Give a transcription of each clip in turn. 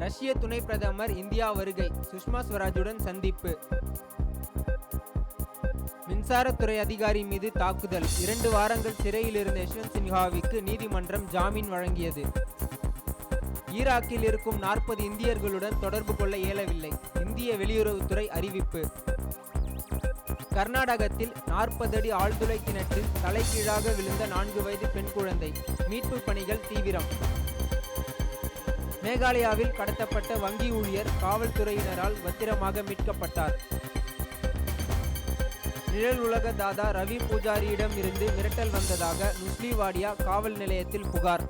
ரஷ்ய துணை பிரதமர் இந்தியா வருகை. சுஷ்மா ஸ்வராஜுடன் சந்திப்பு. மின்சாரத்துறை அதிகாரி மீது தாக்குதல். இரண்டு வாரங்கள் சிறையில் இருந்த யஷ்வந்த் சின்ஹாவிற்கு நீதிமன்றம் ஜாமீன் வழங்கியது. ஈராக்கில் இருக்கும் நாற்பது இந்தியர்களுடன் தொடர்பு கொள்ள இயலவில்லை. இந்திய வெளியுறவுத்துறை அறிவிப்பு. கர்நாடகத்தில் நாற்பது அடி ஆழ்துளை கிணற்றில் தலைகீழாக விழுந்த நான்கு வயது பெண் குழந்தை. மீட்பு பணிகள் தீவிரம். மேகாலயாவில் கடத்தப்பட்ட வங்கி ஊழியர் காவல்துறையினரால் பத்திரமாக மீட்கப்பட்டார். நிழல் உலக தாதா ரவி பூஜாரியிடம் இருந்து மிரட்டல் வந்ததாக நுஸ்லிவாடியா காவல் நிலையத்தில் புகார்.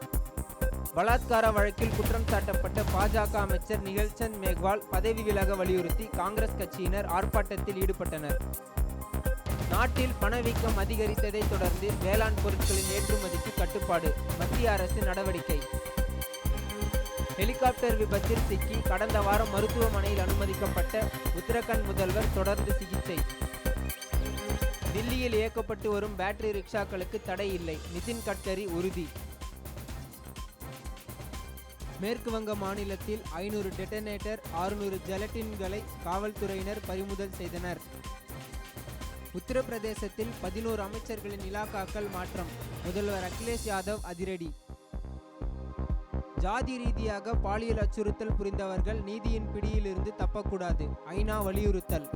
பலாத்கார வழக்கில் குற்றம் சாட்டப்பட்ட பாஜக அமைச்சர் நிகழ்ச்சந்த் மேக்வால் பதவி விலக வலியுறுத்தி காங்கிரஸ் கட்சியினர் ஆர்ப்பாட்டத்தில் ஈடுபட்டனர். நாட்டில் பணவீக்கம் அதிகரித்ததைத் தொடர்ந்து வேளாண் பொருட்களின் ஏற்றுமதிக்கு கட்டுப்பாடு மத்திய அரசு நடவடிக்கை. ஹெலிகாப்டர் விபத்தில் சிக்கி கடந்த வாரம் மருத்துவமனையில் அனுமதிக்கப்பட்ட உத்தரகண்ட் முதல்வர் தொடர்ந்து சிகிச்சை. தில்லியில் இயக்கப்பட்டு வரும் பேட்டரி ரிக்ஷாக்களுக்கு தடை இல்லை. நிதின் கட்கரி உறுதி. மேற்கு வங்க மாநிலத்தில் ஐநூறு டெட்டனேட்டர் ஆறுநூறு ஜெலட்டின்களை காவல்துறையினர் பறிமுதல் செய்தனர். உத்தரப்பிரதேசத்தில் பதினோரு அமைச்சர்களின் இலாக்காக்கள் மாற்றம். முதல்வர் அகிலேஷ் யாதவ் அதிரடி. ஜாதி ரீதியாக பாலியல் அச்சுறுத்தல் புரிந்தவர்கள் நீதியின் பிடியிலிருந்து தப்பக்கூடாது. ஐநா வலியுறுத்தல்.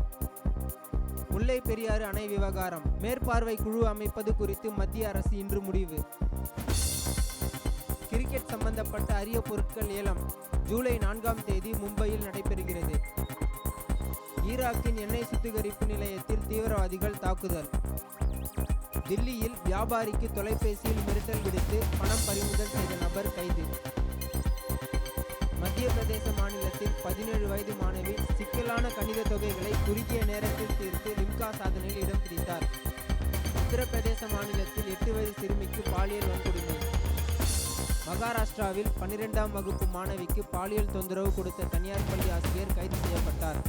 முல்லை பெரியாறு அணை விவகாரம். மேற்பார்வை குழு அமைப்பது குறித்து மத்திய அரசு இன்று முடிவு. கிரிக்கெட் சம்பந்தப்பட்ட அரிய பொருட்கள் ஏலம். ஜூலை நான்காம் தேதி மும்பையில் நடைபெறுகிறது. ஈராக்கின் எண்ணெய் சுத்திகரிப்பு நிலையத்தில் தீவிரவாதிகள் தாக்குதல். தில்லியில் வியாபாரிக்கு தொலைபேசியில் மிரட்டல் விடுத்து பணம் பறிமுதல் செய்த நபர் கைது. மத்திய பிரதேச மாநிலத்தில் பதினேழு வயது மாணவி சிக்கலான கணித தொகைகளை குறுகிய நேரத்தில் தீர்த்து லிம்கா சாதனையில் இடம் பிடித்தார். உத்தரப்பிரதேச மாநிலத்தில் எட்டு வயது சிறுமிக்கு பாலியல் வன்கொடுமை. மகாராஷ்டிராவில் பன்னிரெண்டாம் வகுப்பு மாணவிக்கு பாலியல் தொந்தரவு கொடுத்த தனியார் பள்ளி ஆசிரியர் கைது செய்யப்பட்டார்.